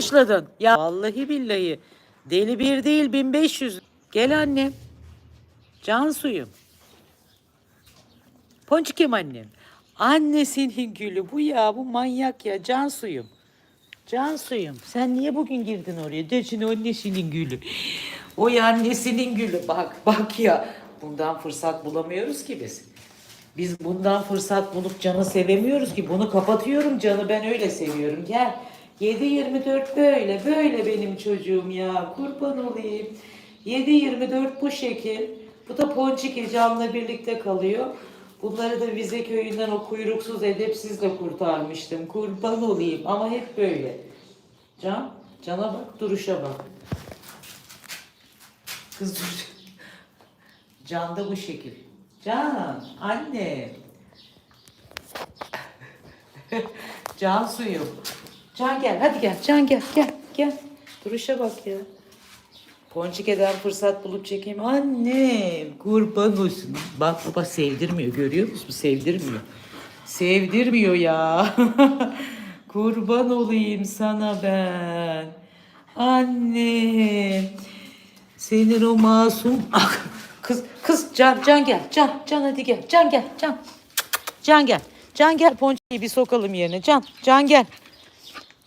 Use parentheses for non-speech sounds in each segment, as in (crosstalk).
başladın? Ya vallahi billahi. Deli bir değil 1500. Gel annem. Can suyum. Ponçikim annem. Annesinin gülü bu ya bu manyak ya can suyum. Can suyum. Sen niye bugün girdin oraya? Deçin annesinin gülü. O ya annesinin gülü. Bak bak ya. Bundan fırsat bulamıyoruz ki biz. Biz bundan fırsat bulup canı sevemiyoruz ki. Bunu kapatıyorum canı ben öyle seviyorum. Gel. 7-24 böyle böyle benim çocuğum ya. Kurban olayım. 7-24 bu şekil. Bu da Ponçike Can'la birlikte kalıyor. Bunları da Vize köyünden o kuyruksuz edepsizle kurtarmıştım. Kurban olayım ama hep böyle. Can, Can'a bak, duruşa bak. Kız dur. Can da bu şekil. Can, anne. Can suyum. Can gel, hadi gel. Can gel, gel, gel. Duruşa bak ya. Ponçike'den fırsat bulup çekeyim. Annem kurban olsun. Bak baba sevdirmiyor görüyor musun? Sevdirmiyor. Sevdirmiyor ya. (laughs) kurban olayım sana ben. Annem. Senin o masum... Ah, kız, kız Can, Can gel. Can, Can hadi gel. Can gel, Can. Can gel. Can gel Ponçike'yi bir sokalım yerine. Can, Can gel.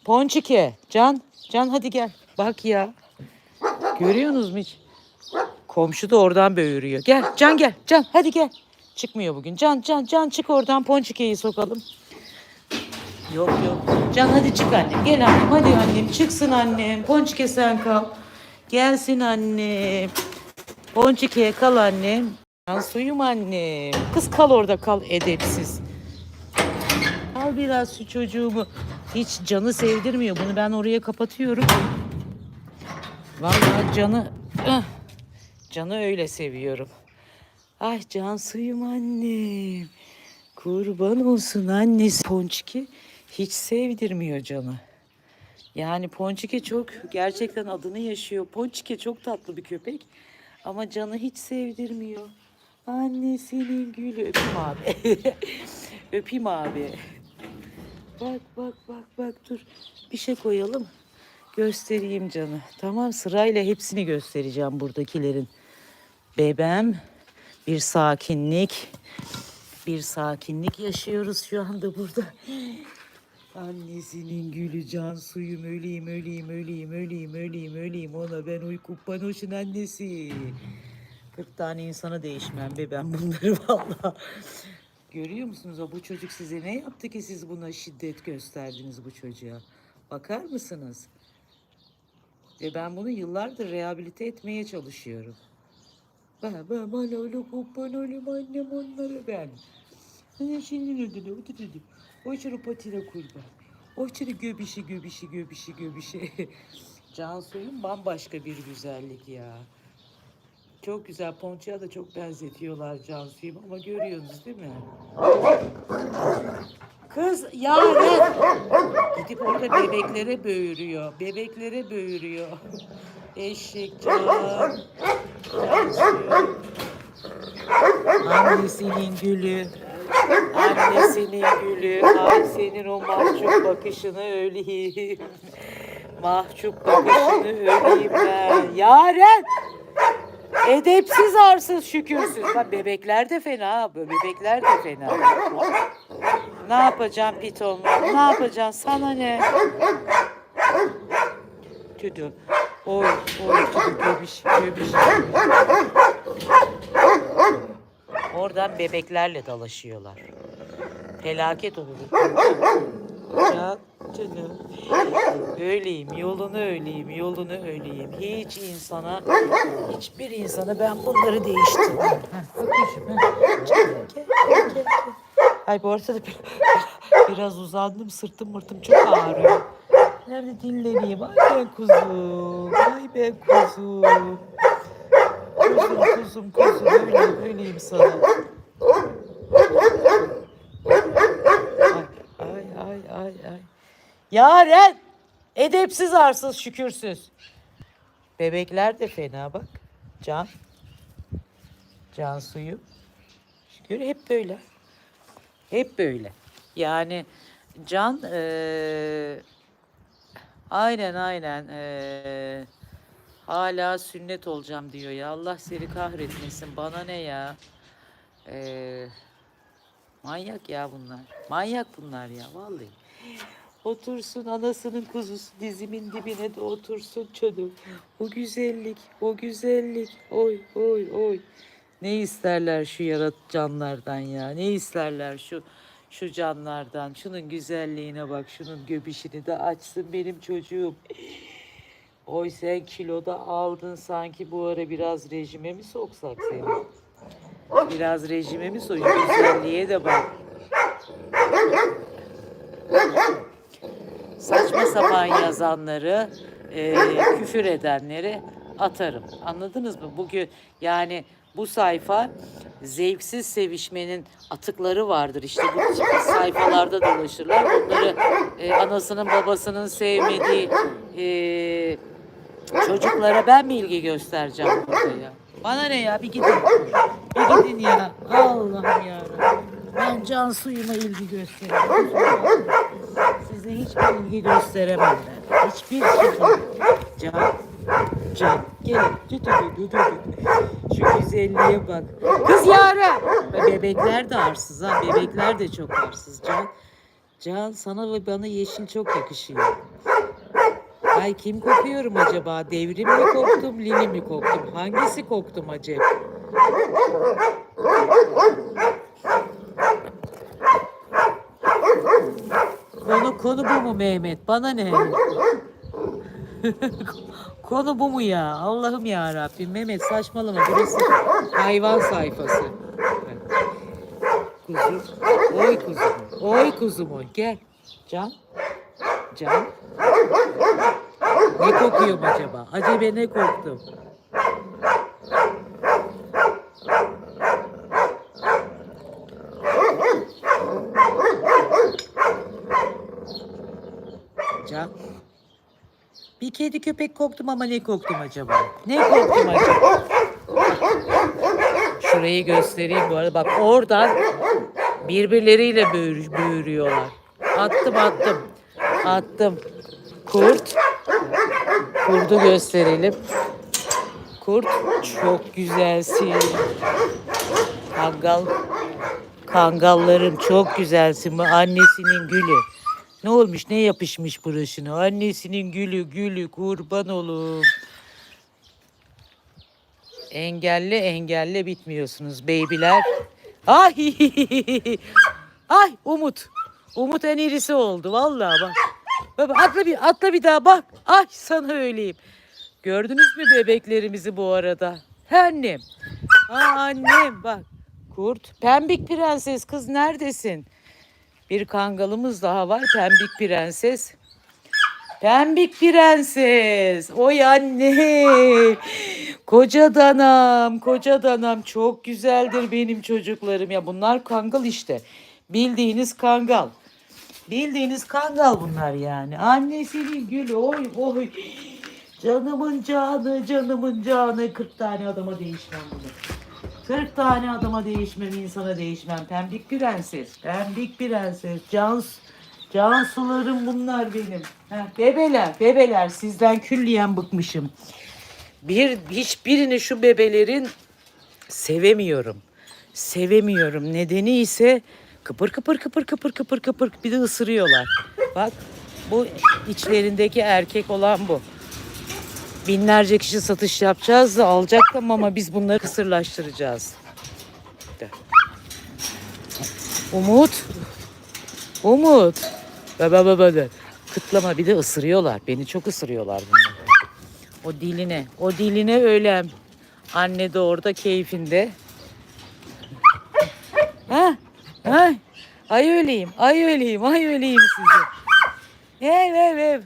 Ponçike, Can, Can hadi gel. Bak ya. Görüyorsunuz mu hiç? Komşu da oradan böğürüyor. Gel Can gel. Can hadi gel. Çıkmıyor bugün. Can Can Can çık oradan Ponçike'yi sokalım. Yok yok. Can hadi çık annem. Gel annem. Hadi annem. Çıksın annem. Ponçike sen kal. Gelsin annem. Ponçike'ye kal annem. Can suyum annem. Kız kal orada kal edepsiz. Al biraz şu çocuğumu. Hiç canı sevdirmiyor. Bunu ben oraya kapatıyorum. Vallahi canı ah, canı öyle seviyorum. Ay can suyum annem. Kurban olsun annesi. Ponçiki hiç sevdirmiyor canı. Yani Ponçike çok gerçekten adını yaşıyor. Ponçike çok tatlı bir köpek. Ama canı hiç sevdirmiyor. Annesinin gülü. Öpeyim abi. (laughs) Öpeyim abi. Bak bak bak bak dur. Bir şey koyalım. Göstereyim canı. Tamam sırayla hepsini göstereceğim buradakilerin. Bebem bir sakinlik. Bir sakinlik yaşıyoruz şu anda burada. Annesinin gülü can suyum öleyim öleyim öleyim öleyim öleyim öleyim ona ben uyku panoşun annesi. 40 tane insana değişmem be ben bunları (laughs) vallahi. Görüyor musunuz o bu çocuk size ne yaptı ki siz buna şiddet gösterdiniz bu çocuğa? Bakar mısınız? Ve ben bunu yıllardır rehabilite etmeye çalışıyorum. Ben ben bana öyle kurban olayım annem onları ben. Hani şimdi ödülü ödülü. O çırı patine kurban. O çırı göbişi göbişi göbişi göbişi. (laughs) Cansu'nun bambaşka bir güzellik ya. Çok güzel. Ponçaya da çok benzetiyorlar Cansu'yu ama görüyorsunuz değil mi? Kız yani gidip orada bebeklere böğürüyor. Bebeklere böğürüyor. Eşek can. Annesinin gülü. Annesinin gülü. Ay senin o mahcup bakışını öleyim. Mahcup bakışını öleyim ben. Yaren. Edepsiz arsız şükürsüz. Bak bebekler de fena. Bebekler de fena. Ne yapacaksın pitonla? Ne yapacaksın? Sana ne? Tüdü. Oy, oy, göbiş, göbiş. Oradan bebeklerle dalaşıyorlar. Felaket olur. Ya canım. Yolunu öyleyim, yolunu öyleyim. Hiç insana, hiçbir insana ben bunları değiştirmem. Ay bu arada da bir- biraz uzandım, sırtım mırtım çok ağrıyor. Nerede dinleneyim? Ay ben kuzum, ay ben kuzum. Kuzum, kuzum, kuzum, öyleyim, öyleyim sana. Ay, ay, ay, ay. Yaren! Edepsiz arsız şükürsüz. Bebekler de fena bak. Can. Can suyu. Şükür hep böyle. Hep böyle. Yani Can eee, Aynen aynen. Ee, hala sünnet olacağım diyor ya. Allah seni kahretmesin. Bana ne ya? Ee, manyak ya bunlar. Manyak bunlar ya vallahi. Otursun anasının kuzusu dizimin dibine de otursun çocuğum. O güzellik, o güzellik. Oy oy oy. Ne isterler şu yarat canlardan ya? Ne isterler şu şu canlardan? Şunun güzelliğine bak, şunun göbüşünü de açsın benim çocuğum. Oy sen kiloda aldın sanki bu ara biraz rejime mi soksak seni? Biraz rejime mi sok? Güzelliğe de bak. Sapan yazanları, e, küfür edenleri atarım. Anladınız mı? Bugün yani bu sayfa zevksiz sevişmenin atıkları vardır. İşte bu sayfalarda dolaşırlar. Onları e, anasının babasının sevmediği e, çocuklara ben mi ilgi göstereceğim burada ya? Bana ne ya bir gidin. Bir gidin ya. Allah'ım ya. Ben can suyuma ilgi gösteriyorum. Size hiçbir ilgi gösteremem ben. Hiçbir şekilde. Can, can. Gel. Tü tü tü tü tü. Şu güzelliğe bak. Kız Yara. Bebekler de arsız ha. Bebekler de çok arsız. Can, Can sana ve bana yeşil çok yakışıyor. Ay kim kokuyorum acaba? Devrim mi koktum, Lili mi koktum? Hangisi koktum acaba? Konu bu mu Mehmet? Bana ne? (laughs) konu bu mu ya? Allah'ım ya Rabbim. Mehmet saçmalama. Burası hayvan sayfası. Kuzum. Oy kuzum. Oy kuzum oy. Gel. Can. Can. Ne kokuyorum acaba? Acaba ne koktum? Can. Bir kedi köpek koktum ama ne koktum acaba? Ne koktum acaba? Şurayı göstereyim bu arada. Bak oradan birbirleriyle böğür, böğürüyorlar. Attım attım. Attım. Kurt. Kurdu gösterelim. Kurt çok güzelsin. Kangal. Kangallarım çok güzelsin. Bu annesinin gülü. Ne olmuş ne yapışmış burasına? Annesinin gülü gülü kurban olum. Engelle engelle bitmiyorsunuz beybiler. Ay! (laughs) Ay Umut. Umut en irisi oldu vallahi bak. Baba atla bir atla bir daha bak. Ay sana öyleyim. Gördünüz mü bebeklerimizi bu arada? Annem. Ha annem bak. Kurt. Pembik prenses kız neredesin? Bir kangalımız daha var. Pembik prenses. Pembik prenses. Oy anne. Koca danam, koca danam çok güzeldir benim çocuklarım ya. Bunlar kangal işte. Bildiğiniz kangal. Bildiğiniz kangal bunlar yani. Annesinin gülü oy oy. Canımın canı, canımın canı. 40 tane adama değişmem bunu. 40 tane adama değişmem, insana değişmem. Pembik prenses, pembik prenses. Can, can sularım bunlar benim. Heh, bebeler, bebeler sizden külliyen bıkmışım. Bir, hiçbirini şu bebelerin sevemiyorum. Sevemiyorum. Nedeni ise kıpır kıpır kıpır kıpır kıpır kıpır bir de ısırıyorlar. Bak bu içlerindeki erkek olan bu. Binlerce kişi satış yapacağız da alacaktım ama biz bunları kısırlaştıracağız. Umut. Umut. Baba baba de. Kıtlama bir de ısırıyorlar. Beni çok ısırıyorlar bunlar. O diline, o diline öyle. Anne de orada keyfinde. Ha? Ay. Ay öyleyim, ay öyleyim, ay öyleyim size. Ev ev ev.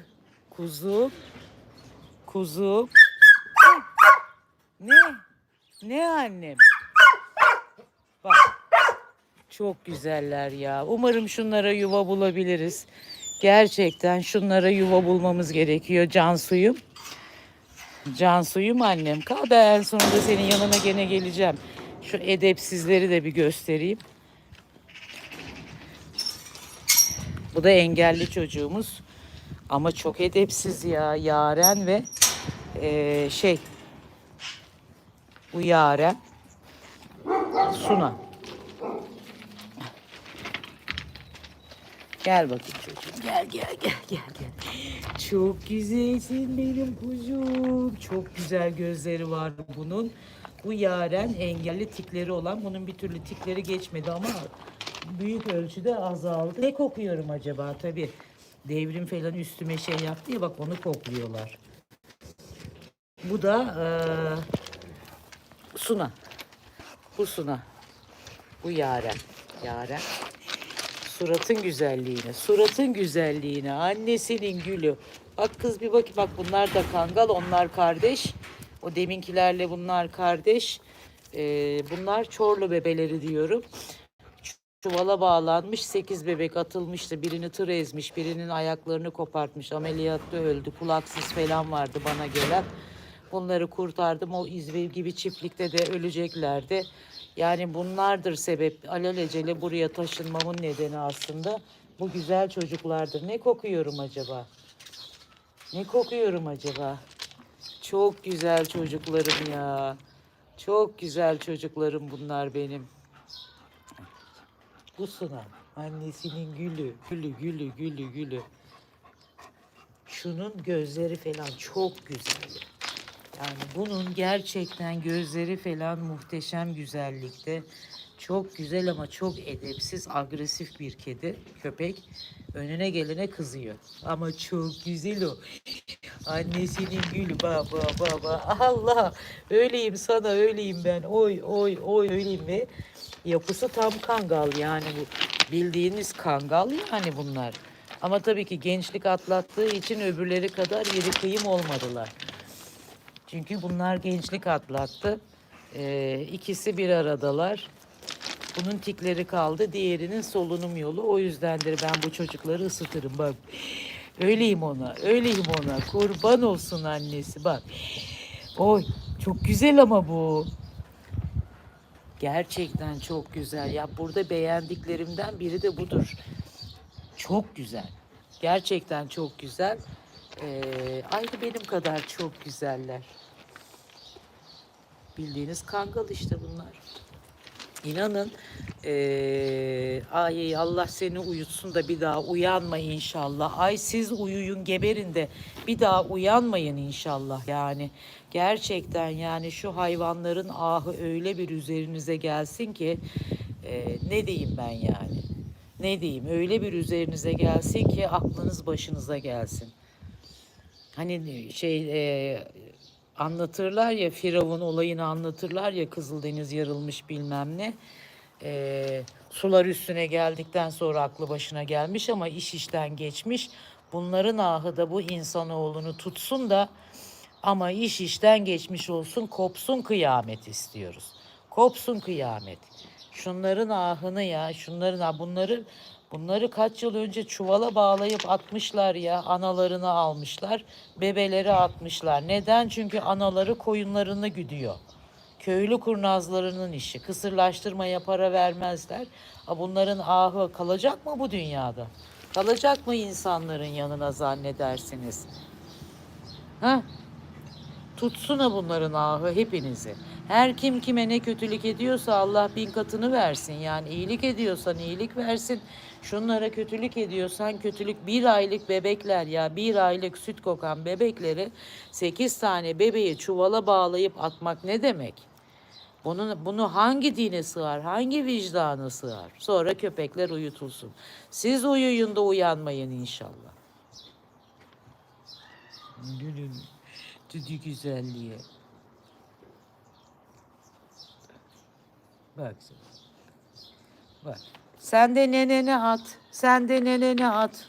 Kuzu. Kuzu. Ne? Ne annem? Bak. Çok güzeller ya. Umarım şunlara yuva bulabiliriz. Gerçekten şunlara yuva bulmamız gerekiyor Cansuyum. Cansuyum annem. Kal da en sonunda senin yanına gene geleceğim. Şu edepsizleri de bir göstereyim. Bu da engelli çocuğumuz. Ama çok edepsiz ya. Yaren ve eee, şey bu Yaren Suna. Gel bakayım çocuğum. Gel gel gel gel gel. Çok güzelsin benim kuzum. Çok güzel gözleri var bunun. Bu Yaren engelli tikleri olan. Bunun bir türlü tikleri geçmedi ama büyük ölçüde azaldı. Ne kokuyorum acaba? Tabii devrim falan üstüme şey yaptı ya bak onu kokluyorlar. Bu da eee, Suna. Bu Suna. Bu Yaren. Yaren. Suratın güzelliğine, suratın güzelliğine, annesinin gülü. Bak kız bir bak, bak bunlar da kangal, onlar kardeş. O deminkilerle bunlar kardeş. Ee, bunlar Çorlu bebeleri diyorum. Çuvala bağlanmış, 8 bebek atılmıştı. Birini tır ezmiş, birinin ayaklarını kopartmış. Ameliyatta öldü, kulaksız falan vardı bana gelen. Bunları kurtardım. O İzmir gibi çiftlikte de öleceklerdi. Yani bunlardır sebep. Alelacele buraya taşınmamın nedeni aslında. Bu güzel çocuklardır. Ne kokuyorum acaba? Ne kokuyorum acaba? Çok güzel çocuklarım ya. Çok güzel çocuklarım bunlar benim. Bu Suna. Annesinin gülü. Gülü, gülü, gülü, gülü. Şunun gözleri falan çok güzel. Yani bunun gerçekten gözleri falan muhteşem güzellikte. Çok güzel ama çok edepsiz, agresif bir kedi, köpek. Önüne gelene kızıyor. Ama çok güzel o. Annesinin gülü baba baba. Allah öyleyim sana öyleyim ben. Oy oy oy öyleyim ve yapısı tam kangal yani bu bildiğiniz kangal yani bunlar. Ama tabii ki gençlik atlattığı için öbürleri kadar yeri kıyım olmadılar. Çünkü bunlar gençlik atlattı. Ee, ikisi bir aradalar. Bunun tikleri kaldı. Diğerinin solunum yolu. O yüzdendir ben bu çocukları ısıtırım. Bak. Öyleyim ona. Öyleyim ona. Kurban olsun annesi. Bak. Oy. Çok güzel ama bu. Gerçekten çok güzel. Ya burada beğendiklerimden biri de budur. Çok güzel. Gerçekten çok güzel. Ee, aynı benim kadar çok güzeller. Bildiğiniz kangal işte bunlar. İnanın eee, ay Allah seni uyutsun da bir daha uyanma inşallah. Ay siz uyuyun geberin de bir daha uyanmayın inşallah yani. Gerçekten yani şu hayvanların ahı öyle bir üzerinize gelsin ki eee, ne diyeyim ben yani. Ne diyeyim öyle bir üzerinize gelsin ki aklınız başınıza gelsin. Hani şey e, anlatırlar ya Firavun olayını anlatırlar ya Kızıldeniz yarılmış bilmem ne. E, sular üstüne geldikten sonra aklı başına gelmiş ama iş işten geçmiş. Bunların ahı da bu insanoğlunu tutsun da ama iş işten geçmiş olsun kopsun kıyamet istiyoruz. Kopsun kıyamet. Şunların ahını ya şunların ah bunları bunları kaç yıl önce çuvala bağlayıp atmışlar ya analarını almışlar bebeleri atmışlar. Neden? Çünkü anaları koyunlarını güdüyor. Köylü kurnazlarının işi. Kısırlaştırmaya para vermezler. Ha bunların ahı kalacak mı bu dünyada? Kalacak mı insanların yanına zannedersiniz? Ha? Tutsuna bunların ahı hepinizi. Her kim kime ne kötülük ediyorsa Allah bin katını versin. Yani iyilik ediyorsan iyilik versin. Şunlara kötülük ediyorsan kötülük bir aylık bebekler ya bir aylık süt kokan bebekleri sekiz tane bebeği çuvala bağlayıp atmak ne demek? Bunu, bunu hangi dine sığar, hangi vicdana sığar? Sonra köpekler uyutulsun. Siz uyuyun da uyanmayın inşallah. Gülüm, tüdü güzelliğe. Bak sen. Bak. Sen de nenene at. Sen de nenene at.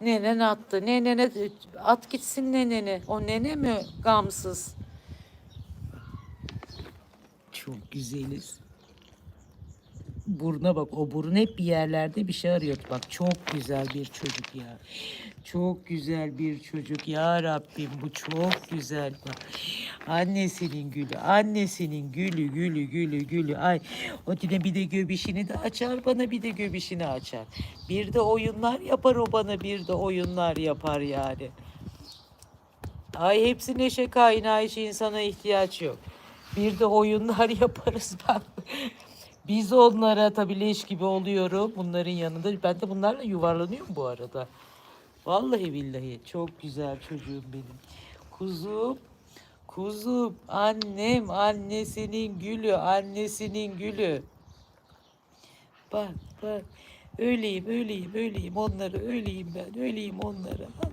Nenen attı. Nenene at gitsin nenene. O nene mi gamsız? Çok güzeliz. Buruna bak. O burun hep bir yerlerde bir şey arıyor. Bak çok güzel bir çocuk ya. Çok güzel bir çocuk. Ya Rabbim bu çok güzel. Bak. Annesinin gülü. Annesinin gülü gülü gülü gülü. Ay o yine bir de göbişini de açar bana bir de göbişini açar. Bir de oyunlar yapar o bana bir de oyunlar yapar yani. Ay hepsi neşe kaynağı insana ihtiyaç yok. Bir de oyunlar (laughs) yaparız bak. Biz onlara tabii leş gibi oluyorum bunların yanında. Ben de bunlarla yuvarlanıyorum bu arada. Vallahi billahi çok güzel çocuğum benim. Kuzum, kuzum, annem, annesinin gülü, annesinin gülü. Bak bak. Öyleyim, öyleyim, öyleyim onları, öyleyim ben, öyleyim onları. Bak.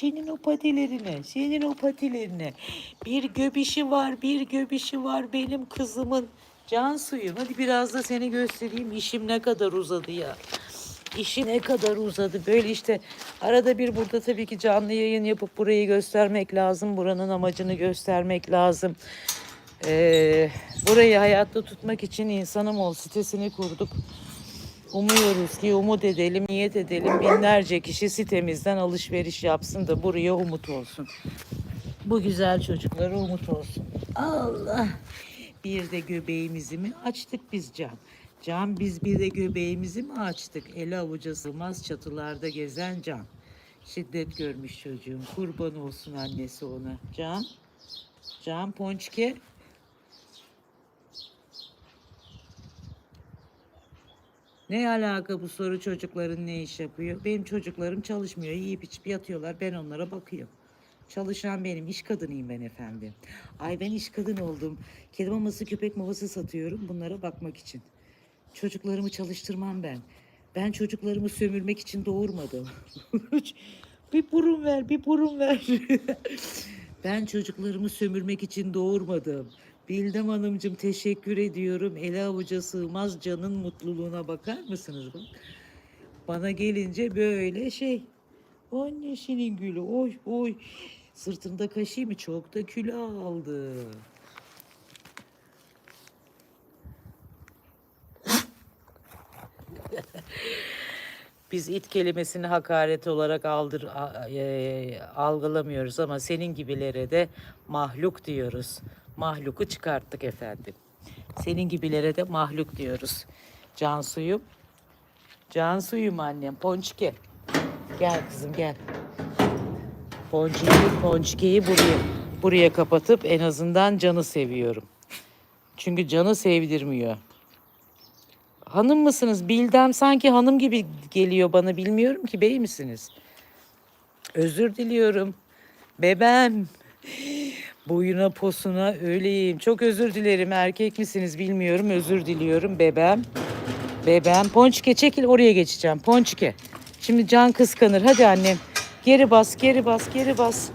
Senin o patilerine, senin o patilerine. Bir göbişi var, bir göbişi var benim kızımın. Can suyum. Hadi biraz da seni göstereyim. İşim ne kadar uzadı ya. İşi ne kadar uzadı. Böyle işte arada bir burada tabii ki canlı yayın yapıp burayı göstermek lazım. Buranın amacını göstermek lazım. Ee, burayı hayatta tutmak için insanım ol sitesini kurduk. Umuyoruz ki umut edelim, niyet edelim. Binlerce kişi sitemizden alışveriş yapsın da buraya umut olsun. Bu güzel çocuklara umut olsun. Allah. Bir de göbeğimizi mi açtık biz Can? Can biz bir de göbeğimizi mi açtık? Eli avuca sığmaz çatılarda gezen Can. Şiddet görmüş çocuğum. Kurban olsun annesi ona. Can. Can Ponçke. Ne alaka bu soru çocukların ne iş yapıyor? Benim çocuklarım çalışmıyor. Yiyip içip yatıyorlar. Ben onlara bakıyorum. Çalışan benim. iş kadınıyım ben efendim. Ay ben iş kadın oldum. Kedi maması, köpek maması satıyorum. Bunlara bakmak için. Çocuklarımı çalıştırmam ben. Ben çocuklarımı sömürmek için doğurmadım. (laughs) bir burun ver, bir burun ver. (laughs) ben çocuklarımı sömürmek için doğurmadım. Bildim hanımcığım teşekkür ediyorum. Ele avuca sığmaz canın mutluluğuna bakar mısınız? Bak. Bana gelince böyle şey. Annesinin gülü oy oy. Sırtımda kaşıyım mı çok da kilo aldı. Biz it kelimesini hakaret olarak aldır e, algılamıyoruz ama senin gibilere de mahluk diyoruz. Mahluku çıkarttık efendim. Senin gibilere de mahluk diyoruz. Cansuyum. Cansuyum annem. Ponçike. Gel kızım gel. Ponçikeyi, ponçikeyi buraya buraya kapatıp en azından canı seviyorum. Çünkü canı sevdirmiyor. Hanım mısınız? Bildem sanki hanım gibi geliyor bana. Bilmiyorum ki bey misiniz? Özür diliyorum. Bebem. Boyuna posuna öyleyim. Çok özür dilerim. Erkek misiniz bilmiyorum. Özür diliyorum. Bebem. Bebem. Ponçike çekil oraya geçeceğim. Ponçike. Şimdi can kıskanır. Hadi annem. Geri bas, geri bas, geri bas.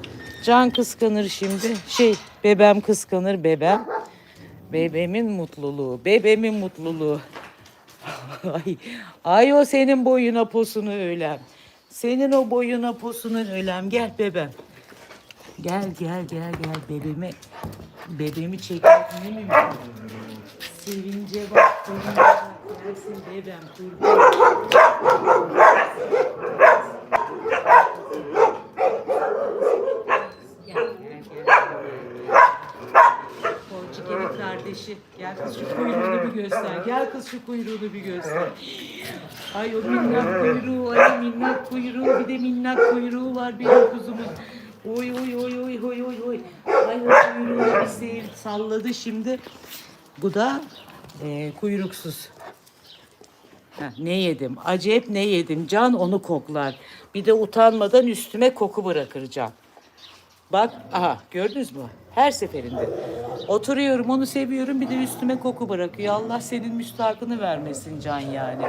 Can kıskanır şimdi. Şey, bebem kıskanır bebem. Bebemin mutluluğu, bebemin mutluluğu. (laughs) Ay, ay o senin boyuna posunu öylem. Senin o boyuna posunu öylem. Gel bebem. Gel gel gel gel bebemi. Bebemi çekmek mümkün. Sevince bak. Gelsin bebem, kurban. Gel kardeşi. Gel kız şu kuyruğunu bir göster. Gel kız şu kuyruğunu bir göster. Ay o minnak kuyruğu, ay minnak kuyruğu, bir de minnak kuyruğu var benim kuzumun. Oy oy oy oy oy oy oy. Ay o bir seyir salladı şimdi. Bu da e, kuyruksuz. Heh, ne yedim? Acayip ne yedim? Can onu koklar. Bir de utanmadan üstüme koku bırakır Can. Bak aha gördünüz mü? Her seferinde. Oturuyorum onu seviyorum bir de üstüme koku bırakıyor. Allah senin müstahakını vermesin Can yani.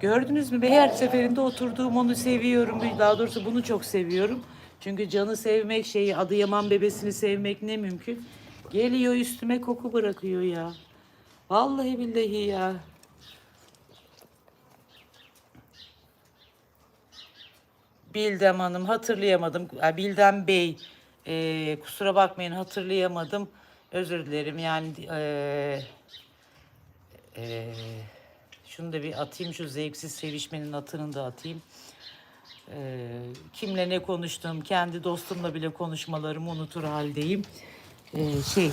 Gördünüz mü? Her seferinde oturduğum onu seviyorum. Daha doğrusu bunu çok seviyorum. Çünkü canı sevmek şeyi Adıyaman bebesini sevmek ne mümkün. Geliyor üstüme koku bırakıyor ya. Vallahi billahi ya. Bildem Hanım hatırlayamadım. Ha, Bildem Bey e, kusura bakmayın hatırlayamadım. Özür dilerim yani eee eee, şunu da bir atayım şu zevksiz sevişmenin atını da atayım. Eee, kimle ne konuştum, kendi dostumla bile konuşmalarımı unutur haldeyim. Eee, şey,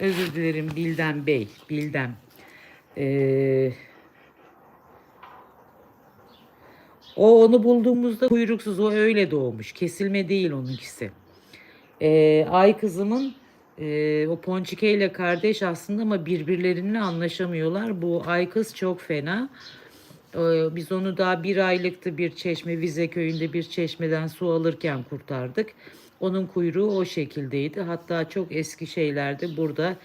özür dilerim Bilden Bey, Bilden. Eee O onu bulduğumuzda kuyruksuz o öyle doğmuş. Kesilme değil onunkisi. Ee, ay kızımın e, o Ponçike ile kardeş aslında ama birbirleriyle anlaşamıyorlar. Bu ay kız çok fena. Ee, biz onu daha bir aylıktı bir çeşme Vize köyünde bir çeşmeden su alırken kurtardık. Onun kuyruğu o şekildeydi. Hatta çok eski şeylerde burada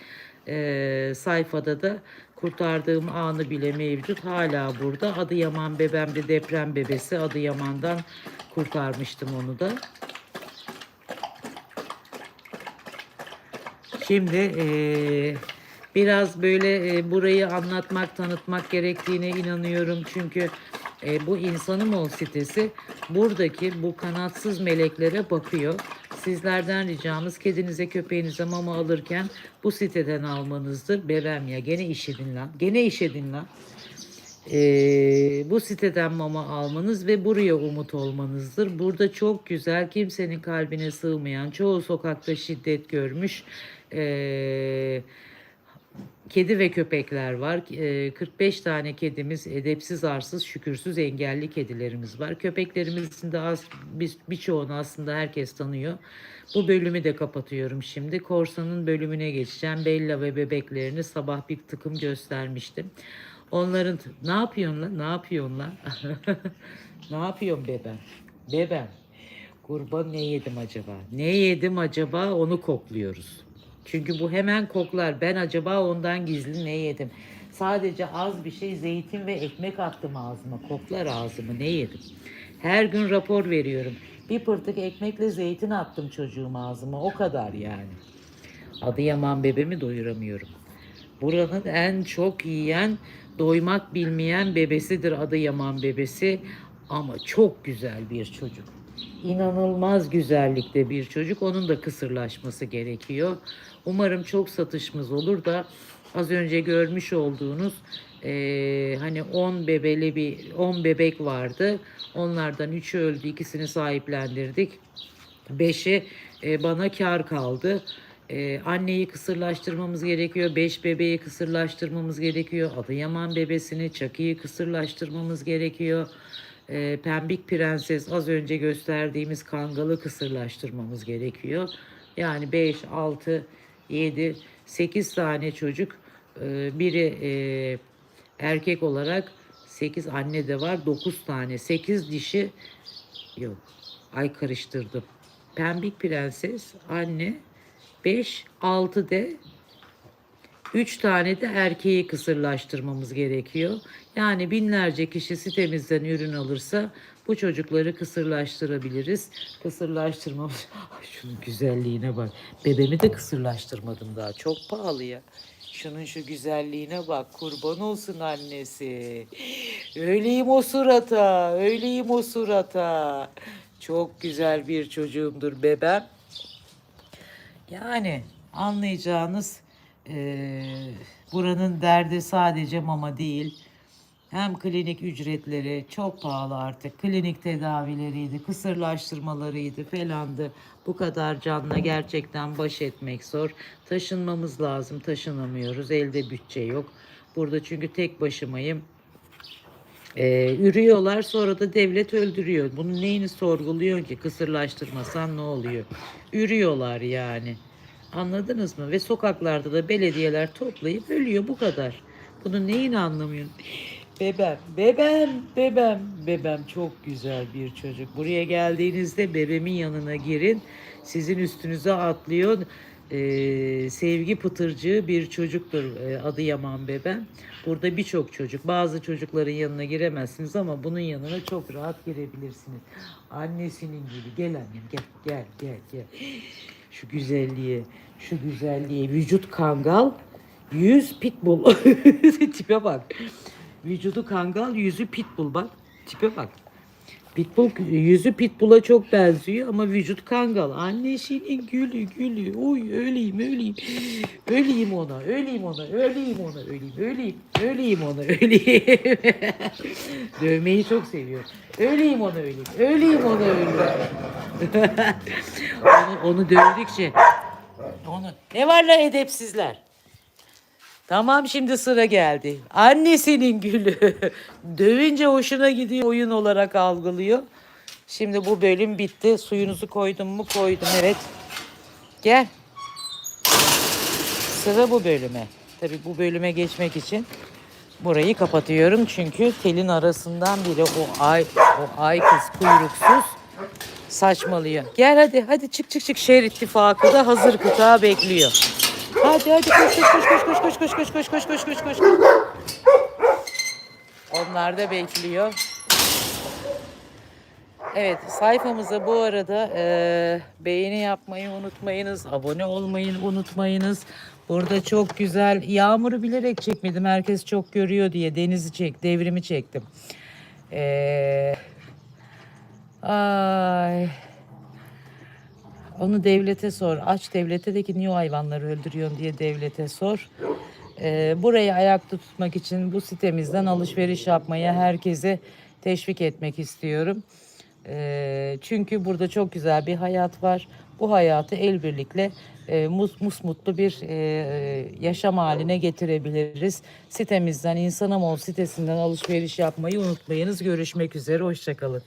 e, sayfada da kurtardığım anı bile mevcut. Hala burada. Adıyaman bebemde deprem bebesi. Adıyaman'dan kurtarmıştım onu da. Şimdi eee, biraz böyle eee, burayı anlatmak, tanıtmak gerektiğine inanıyorum. Çünkü eee, bu insanımol sitesi buradaki bu kanatsız meleklere bakıyor. Sizlerden ricamız kedinize köpeğinize mama alırken bu siteden almanızdır. Bebem ya gene işedin lan. Gene işedin lan. Ee, bu siteden mama almanız ve buraya umut olmanızdır. Burada çok güzel, kimsenin kalbine sığmayan, çoğu sokakta şiddet görmüş ee, kedi ve köpekler var. Ee, 45 tane kedimiz, edepsiz, arsız, şükürsüz, engelli kedilerimiz var. Köpeklerimizin de az, bir- birçoğunu aslında herkes tanıyor. Bu bölümü de kapatıyorum şimdi. Korsanın bölümüne geçeceğim. Bella ve bebeklerini sabah bir tıkım göstermiştim. Onların ne yapıyorsun lan? Ne yapıyorsun lan? (laughs) ne yapıyorsun bebem? Bebem. Kurban ne yedim acaba? Ne yedim acaba onu kokluyoruz. Çünkü bu hemen koklar. Ben acaba ondan gizli ne yedim? Sadece az bir şey zeytin ve ekmek attım ağzıma. Koklar ağzımı ne yedim? Her gün rapor veriyorum. Bir pırtık ekmekle zeytin attım çocuğum ağzıma. O kadar yani. Adıyaman bebemi doyuramıyorum. Buranın en çok yiyen, doymak bilmeyen bebesidir Adıyaman bebesi. Ama çok güzel bir çocuk. İnanılmaz güzellikte bir çocuk. Onun da kısırlaşması gerekiyor. Umarım çok satışımız olur da az önce görmüş olduğunuz eee, hani 10 bebeli bir 10 bebek vardı. Onlardan 3'ü öldü, ikisini sahiplendirdik. Beşi e, bana kar kaldı. E, anneyi kısırlaştırmamız gerekiyor. Beş bebeği kısırlaştırmamız gerekiyor. Adıyaman bebesini, Çakı'yı kısırlaştırmamız gerekiyor. E, Pembik Prenses az önce gösterdiğimiz kangalı kısırlaştırmamız gerekiyor. Yani 5, 6, 7, 8 tane çocuk. E, biri e, erkek olarak 8 anne de var. 9 tane. 8 dişi Yok. Ay karıştırdım. Pembik prenses, anne, 5, 6 de 3 tane de erkeği kısırlaştırmamız gerekiyor. Yani binlerce kişi sitemizden ürün alırsa bu çocukları kısırlaştırabiliriz. Kısırlaştırmamız... (laughs) Ay şunun güzelliğine bak. Bebemi de kısırlaştırmadım daha. Çok pahalı ya. Şunun şu güzelliğine bak. Kurban olsun annesi. Öyleyim o surata. Öyleyim o surata. Çok güzel bir çocuğumdur bebem. Yani anlayacağınız eee, buranın derdi sadece mama değil. Hem klinik ücretleri çok pahalı artık. Klinik tedavileriydi, kısırlaştırmalarıydı falandı. Bu kadar canla gerçekten baş etmek zor. Taşınmamız lazım, taşınamıyoruz. Elde bütçe yok. Burada çünkü tek başımayım. Ee, ürüyorlar sonra da devlet öldürüyor. Bunun neyini sorguluyor ki? Kısırlaştırmasan ne oluyor? Ürüyorlar yani. Anladınız mı? Ve sokaklarda da belediyeler toplayıp ölüyor bu kadar. Bunun neyini anlamıyorsun? Bebem, bebem, bebem, bebem çok güzel bir çocuk. Buraya geldiğinizde bebemin yanına girin. Sizin üstünüze atlıyor. Ee, sevgi pıtırcığı bir çocuktur ee, adı Yaman Bebem. Burada birçok çocuk, bazı çocukların yanına giremezsiniz ama bunun yanına çok rahat girebilirsiniz. Annesinin gibi. Gel annem gel, gel, gel, gel. Şu güzelliğe, şu güzelliğe. Vücut kangal, yüz pitbull. (laughs) Tipe bak. Vücudu kangal, yüzü pitbull bak. Tipe bak. Pitbull yüzü pitbull'a çok benziyor ama vücut kangal. Annesinin gülü gülü. Oy öleyim öleyim. Öleyim ona, öleyim ona, öleyim ona, öleyim, öleyim, öleyim ona, öleyim. (laughs) Dövmeyi çok seviyor. Öleyim ona, öleyim, öleyim ona, öleyim. (laughs) onu, onu dövdükçe onu ne var la edepsizler? Tamam şimdi sıra geldi. Annesinin gülü. (laughs) Dövünce hoşuna gidiyor oyun olarak algılıyor. Şimdi bu bölüm bitti. Suyunuzu koydum mu? Koydum evet. Gel. Sıra bu bölüme. Tabii bu bölüme geçmek için burayı kapatıyorum. Çünkü telin arasından bile o ay o ay kız kuyruksuz saçmalıyor. Gel hadi hadi çık çık çık şehir ittifakı da hazır kıta bekliyor. Hadi hadi koş koş koş koş koş koş koş koş koş koş koş koş. Onlar da bekliyor. Evet sayfamıza bu arada eee, beğeni yapmayı unutmayınız. Abone olmayı unutmayınız. Burada çok güzel yağmuru bilerek çekmedim. Herkes çok görüyor diye denizi çek, devrimi çektim. Eee ay onu devlete sor. Aç devlete de ki niye o hayvanları öldürüyorsun diye devlete sor. Ee, burayı ayakta tutmak için bu sitemizden alışveriş yapmaya herkese teşvik etmek istiyorum. Ee, çünkü burada çok güzel bir hayat var. Bu hayatı el birlikle e, mus, musmutlu bir e, yaşam haline getirebiliriz. Sitemizden, İnsanamol sitesinden alışveriş yapmayı unutmayınız. Görüşmek üzere, hoşçakalın.